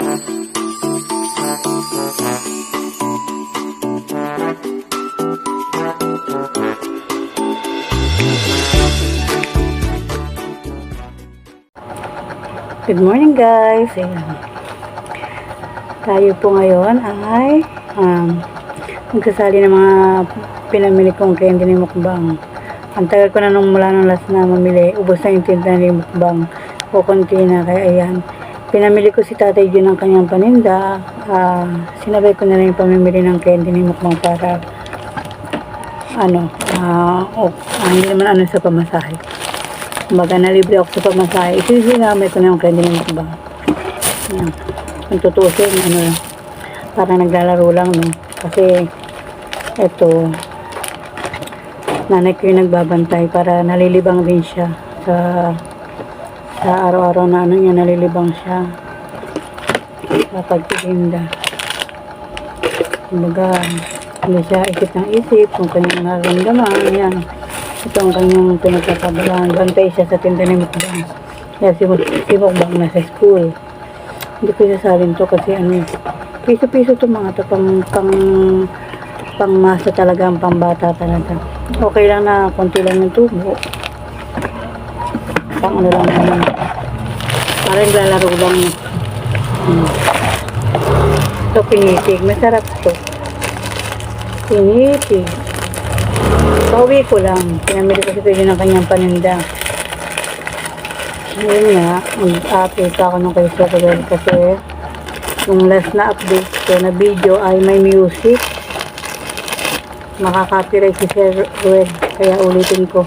Good morning guys. Ayan. Tayo po ngayon ay um, magsasali ng mga pinamili kong candy ni Mukbang. Ang tagal ko na nung mula nung last na mamili. Ubos na yung tinta ni Mukbang. O konti na. Kaya ayan. Pinamili ko si Tatay Jun ng kanyang paninda. Ah, sinabay ko na lang yung pamimili ng candy ni Mukbang para ano, ah, oh, ah, hindi naman ano sa pamasahe. Kumbaga, nalibre ako sa pamasahe. Isisinamay ko na yung candy ni Mukbang. Yan. Kung tutusin, ano. Parang naglalaro lang, no? Kasi, eto, nanay ko yung nagbabantay para nalilibang din siya sa sa araw-araw na ano niya, nalilibang siya sa pagtitinda. Kumbaga, hindi siya isip ng isip kung kanyang nararamdaman, yan. Ito ang kanyang pinagkakabalaan. Bantay siya sa tinda ni Mukbang. Kaya si, si Mukbang nasa school. Hindi ko sasalin to kasi ano, piso-piso to mga to, pang, pang, pang masa talaga, ang pambata talaga. Okay lang na konti lang yung tubo. Pang ano lang naman. Parang lalaro lang. Hmm. Ito pinitig. Masarap to. Pinitig. Pauwi ko lang. Pinamili ko si Pwede ng kanyang paninda. Ngayon nga, mag-update ako nung kay Sir Ruel kasi yung last na update ko na video ay may music. Makaka-copyright si Sir Ruel. Kaya ulitin ko.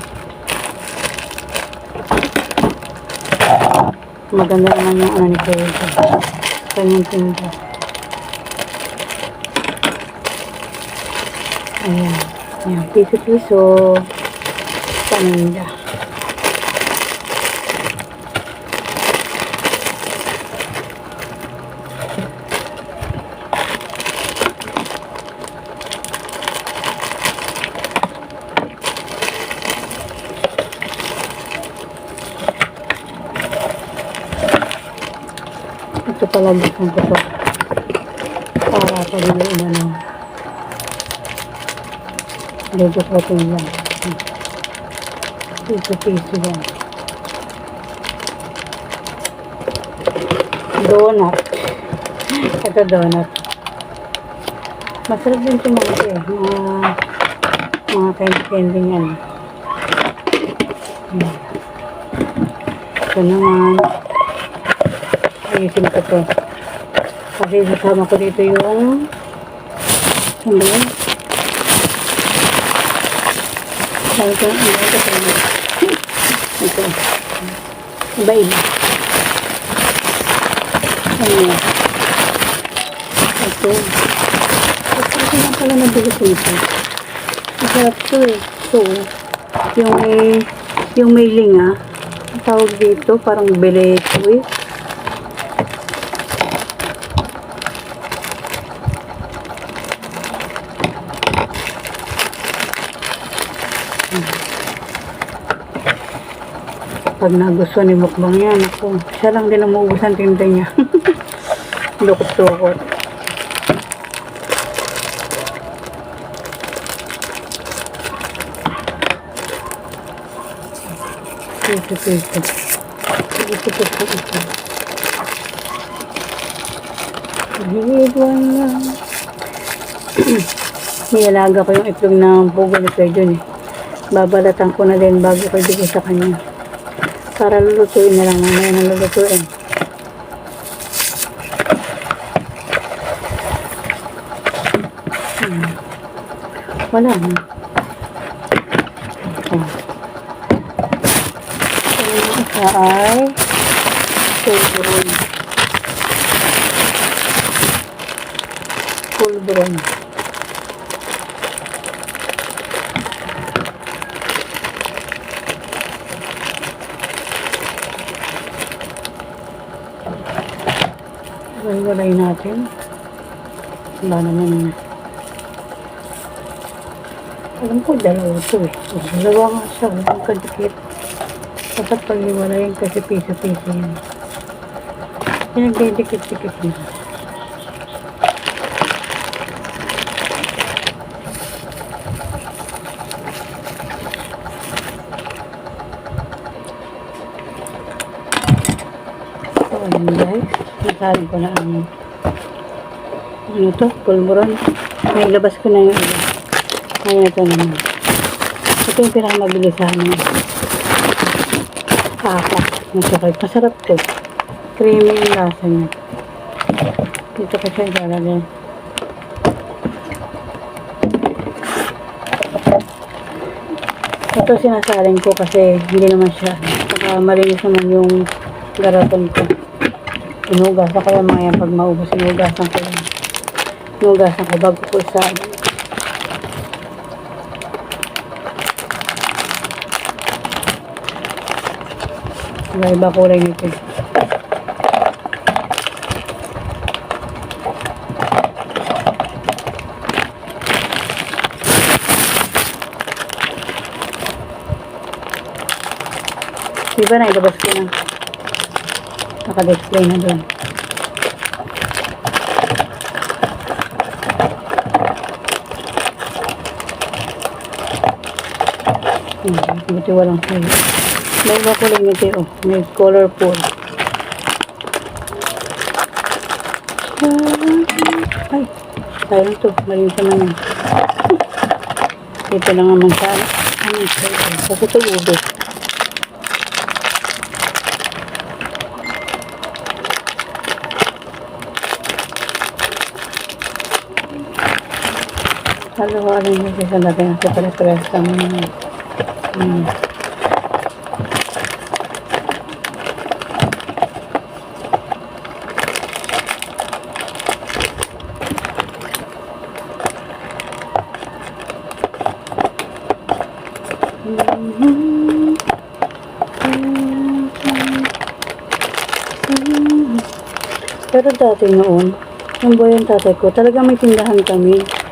Maganda naman yung ano ni Ruel. Kanyang tinda. Ayan. Ayan. Piso-piso. Paninda. Ito pala buksan ko to. Para pabili na ng Medyo ko lang. Piso-piso lang. Donut. Ito donut. Masarap din ito mga eh. Mga, mga candy-candy yan. Ito naman. Ayusin ko to. Kasi kasama ko dito yung ano yun? Sabi ko, ito sa inyo? Ito. Iba iba. Ano yan? Ito. Ito nga pala nabilis nito. Masarap to eh. Ito. Yung yung may linga. Ang tawag dito, parang beleto eh. Pag nagustuhan ni Mukbang yan, ako, siya lang din ang maubos ang tinda niya. Lukot-lukot. Piso. Piso, piso, piso. Hibwan lang. Niyalaga ko yung itlog ng pugo ni Jun eh. Babalatan ko na din bago ko ibigay sa. Para lulutuin na lang mamaya na lulutuin. Hmm. Wala na. Oh. So, isa ay pulbron. Pulbron. Walay natin. Wala naman. Alam ko, dalawa to eh. Dalawa nga siya. Huwag kadikit. Dapat pag-iwalayin kasi piso-piso yan. Pinagdidikit-dikit niya. So, ayun. Nasabi ko na ang ano to, pulburon. May labas ko na yung iba. Ngayon ito naman. Ito yung pinakamabilis sa amin. Kaka. Masakit. Masarap to. Creamy yung lasa niya. Dito ko siya ilalagay. Ito sinasaling ko kasi hindi naman siya. Saka malinis naman yung garaton ko. Inugasan ko yan mga yan pag maubos. Inugasan ko yan. Inugasan ko bago ko isa. Iba-iba kulay nito. eh. Di ba na ilabas ko na? Naka-display na doon. Hmm, buti walang sa'yo. May iba kulay nito oh. May colorful. Ay, sayang to. Malinis naman yan. Ito lang naman sa ano. Kasi ito ubos. Kasi pare-pares kami. Hmm. Pero dati noon, yung buhay yung tatay ko, talaga may tindahan kami.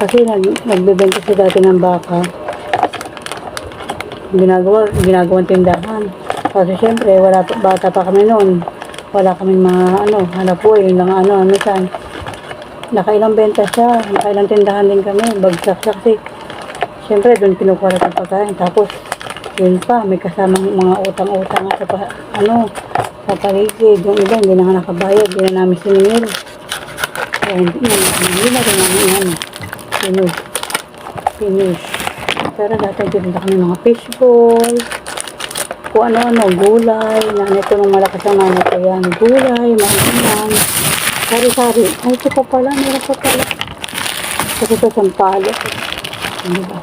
Kasi nag, nagbebenta si dati ng baka. Ginagawa, ginagawang tindahan. Kasi syempre, wala, bata pa kami noon. Wala kami mga, ano, hanap buhay, yun lang, ano, ano, saan. Nakailang benta siya, nakailang tindahan din kami, bagsak siya kasi, syempre, doon kinukuha natin pagkain. Tapos, yun pa, may kasamang mga utang-utang sa pa, ano, sa paligid. Yung iba, hindi na nga nakabayad, hindi na namin siningil. Kaya hindi, yun, hindi na rin namin yan. Finish. Finish. Pero dati din kami mga fishball. Kung ano-ano, gulay. Nanay ko nung malakas ang nanay ko yan. Gulay, mga Sari-sari. Ay, ito pa pala. Meron pa pala. Kasi ito sampalo. Ano ba?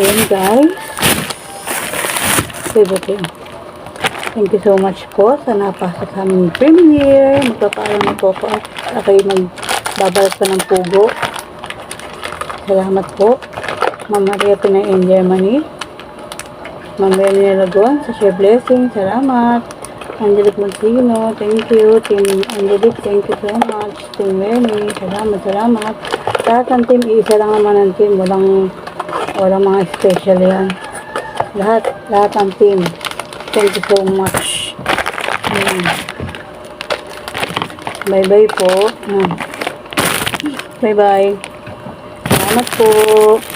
Ayan guys. Favorite yun. Thank you so much po sa napasok sa aming premiere. Magpapaalam na po ako at ako'y magbabalat pa ng pugo. Salamat po. Ma'am Maria Pinay in Germany. Ma'am Rene Lagon sa Share Blessing. Salamat. Angelic Monsino. Thank you. Team Angelic, thank you so much. Team Rene. Salamat, salamat. Lahat ng team, isa lang naman ang team. Walang, walang mga special yan. Lahat, lahat ng team. Thank you so much. Ayan. Bye-bye po. Ayan. Bye-bye. Salamat po.